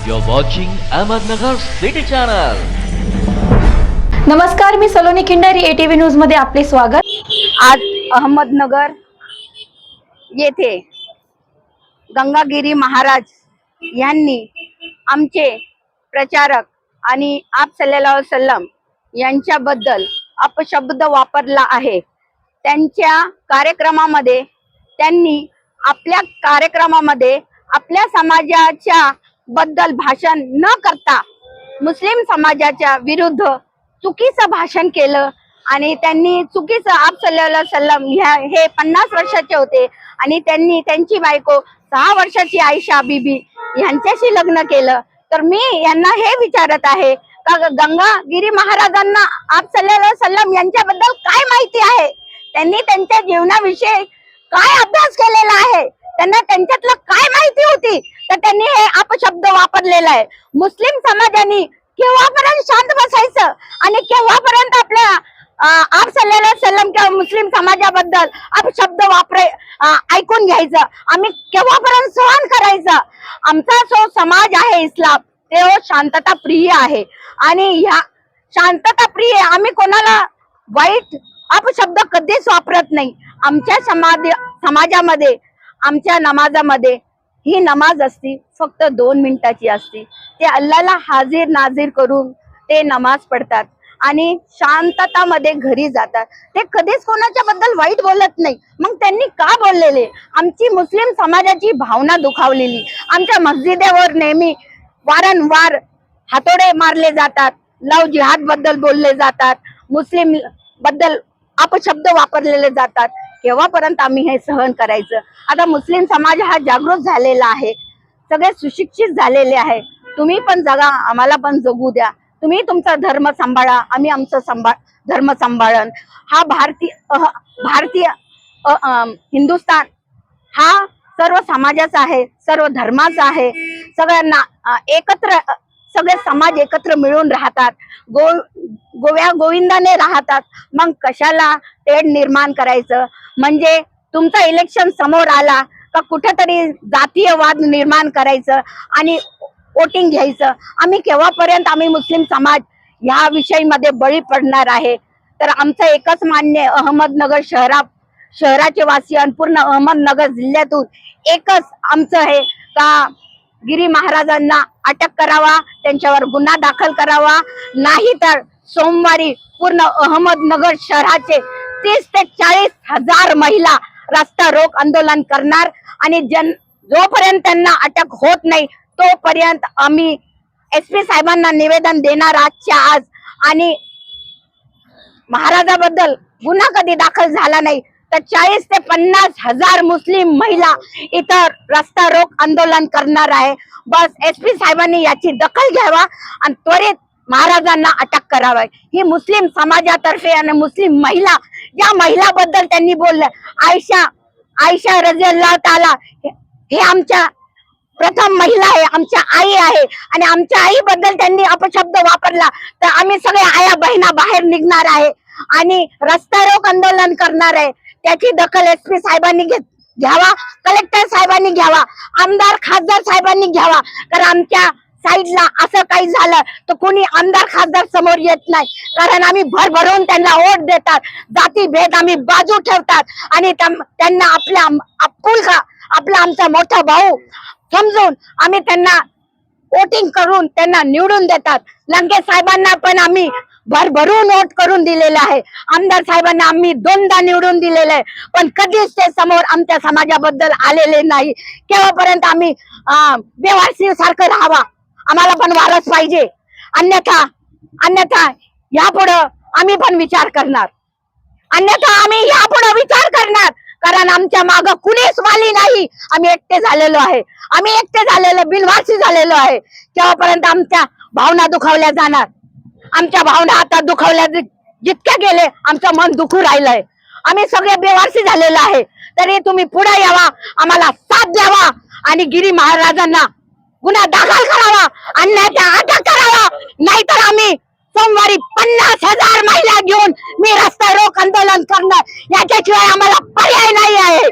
You're watching Ahmednagar City Channel. नमस्कार मी Saloni Khindari ATV न्यूजमध्ये आपले स्वागत आज अहमदनगर येथे गंगागिरी महाराज यांनी आमचे प्रचारक आणि आप सल्लेला सल्लम यांच्याबद्दल अपशब्द वापरला आहे त्यांच्या कार्यक्रमामध्ये त्यांनी आपल्या कार्यक्रमामध्ये आपल्या समाजाच्या बद्दल भाषण न करता मुस्लिम समाजाच्या विरुद्ध चुकीचं भाषण केलं आणि त्यांनी चुकीचं आप सल्ला सल्लम ह्या हे पन्नास वर्षाचे होते आणि त्यांनी त्यांची बायको सहा वर्षाची आयशा बीबी यांच्याशी लग्न केलं. तर मी यांना हे विचारत आहे का गंगागिरी महाराजांना आप सल्ला सल्लम यांच्याबद्दल काय माहिती आहे? त्यांनी त्यांच्या जीवनाविषयी काय अभ्यास केलेला आहे? त्यांना त्यांच्या काय माहिती होती तर त्यांनी शब्द वापरलेला आहे. मुस्लिम समाजाने केव्हापर्यंत शांत बसायचं आणि केव्हापर्यंत आपल्या आप सल्लेला सल्लम किंवा मुस्लिम समाजाबद्दल अपशब्द वापरे ऐकून घ्यायचं. आम्ही केव्हापर्यंत सहन करायचं? आमचा जो समाज आहे इस्लाम ते शांतता प्रिय आहे. आणि ह्या शांतता प्रिय आम्ही कोणाला वाईट अपशब्द कधीच वापरत नाही. आमच्या समाज समाजामध्ये आमच्या नमाजामध्ये ही नमाज असती फक्त दोन मिनिटाची असती. ते अल्लाला हाजीर नाजीर करून ते नमाज पडतात आणि शांततामध्ये घरी जातात. ते कधीच कोणाच्या बद्दल वाईट बोलत नाही. मग त्यांनी का बोललेले? आमची मुस्लिम समाजाची भावना दुखावलेली. आमच्या मस्जिदेवर नेहमी वारंवार हातोडे मारले जातात लव जिहादबद्दल बोलले जातात मुस्लिमबद्दल अपशब्द वापरलेले जातात. केव्हापर्यंत आम्ही हे सहन करायचं? आता मुस्लिम समाज हा जागृत झालेला आहे. सगळे सुशिक्षित झालेले आहे. तुम्ही पण जगा आम्हाला पण जगू द्या. तुम्ही तुमचा धर्म सांभाळा आम्ही आमचं सांभाळ धर्म सांभाळन. हा भारतीय भारतीय हिंदुस्तान हिंदुस्थान हा सर्व समाजाचा आहे सर्व धर्माचा आहे. सगळ्यांना एकत्र सगळे समाज एकत्र मिळून राहतात. गो गोव्या गोविंदाने राहतात. मग कशाला तेढ निर्माण करायचं? म्हणजे तुमचा इलेक्शन समोर आला का कुठेतरी जातीयवाद निर्माण करायचं आणि वोटिंग घ्यायचं? आम्ही केव्हापर्यंत आम्ही मुस्लिम समाज ह्या विषयीमध्ये बळी पडणार आहे? तर आमचं एकच मान्य अहमदनगर शहरा शहराचे वासी पूर्ण अहमदनगर जिल्ह्यातून एकच आमचं हे का गिरी महाराजांना अटक करावा त्यांच्यावर गुन्हा दाखल करावा. नाही तर सोमवारी पूर्ण अहमदनगर शहराचे तीस ते चाळीस हजार महिला रस्ता रोक आंदोलन करणार आणि जन जोपर्यंत त्यांना अटक होत नाही तोपर्यंत आम्ही एस पी साहेबांना निवेदन देणार आजच्या आज. आणि महाराजाबद्दल गुन्हा कधी दाखल झाला नाही तर चाळीस ते पन्नास हजार मुस्लिम महिला इथं रस्ता रोक आंदोलन करणार आहे. बस एस पी साहेबांनी याची दखल घ्यावा आणि त्वरित महाराजांना अटक करावा. ही मुस्लिम समाजातर्फे आणि मुस्लिम महिला या महिलाबद्दल त्यांनी बोललं. आयशा आयशा रजियल्लाह ताला हे- आमच्या प्रथम महिला आहे आमच्या आई आहे आणि आमच्या आईबद्दल त्यांनी अपशब्द वापरला. तर आम्ही सगळ्या आया बहिणा बाहेर निघणार आहे आणि रस्ता रोक आंदोलन करणार आहे. त्याची दखल एस पी साहेबांनी घेत घ्यावा. कलेक्टर साहेबांनी घ्यावा. आमदार खासदार साहेबांनी घ्यावा. कारण आमच्या साईडला असं काही झालं तर कोणी आमदार खासदार समोर येत नाही. कारण आम्ही भरभरून त्यांना वोट देतात. जाती भेद आम्ही बाजू ठेवतात. आणि त्यां- त्यांना आपल्या आपुलका आपला आमचा मोठा भाऊ समजून आम्ही त्यांना वोटिंग करून त्यांना निवडून देतात. लंके साहेबांना पण आम्ही भरभरून नोट करून दिलेलं आहे. आमदार साहेबांना आम्ही दोनदा निवडून दिलेलं आहे. पण कधीच ते समोर आमच्या समाजाबद्दल आलेले नाही. केव्हापर्यंत आम्ही अं, सारखं राहावा? आम्हाला पण वारस पाहिजे. अन्यथा अन्यथा यापुढं आम्ही पण विचार करणार. अन्यथा आम्ही यापुढे विचार करणार. कारण आमच्या माग कुणीच वाली नाही. आम्ही एकटे झालेलो आहे. आम्ही एकटे झालेलो बिनवासी झालेलो आहे. तेव्हापर्यंत आमच्या भावना दुखावल्या जाणार? आमच्या भावना आता दुखावल्या जितक्या गेले आमचं मन दुखू राहिलंय. आम्ही सगळे बेवारसी झालेलो आहे. तरी तुम्ही पुढे यावा आम्हाला साथ द्यावा आणि गिरी महाराजांना गुन्हा दाखल करावा अन्याचा अटक करावा. नाहीतर आम्ही सोमवारी पन्नास हजार महिला घेऊन मी रस्ता रोक आंदोलन करणार. याच्याशिवाय आम्हाला पर्याय नाही आहे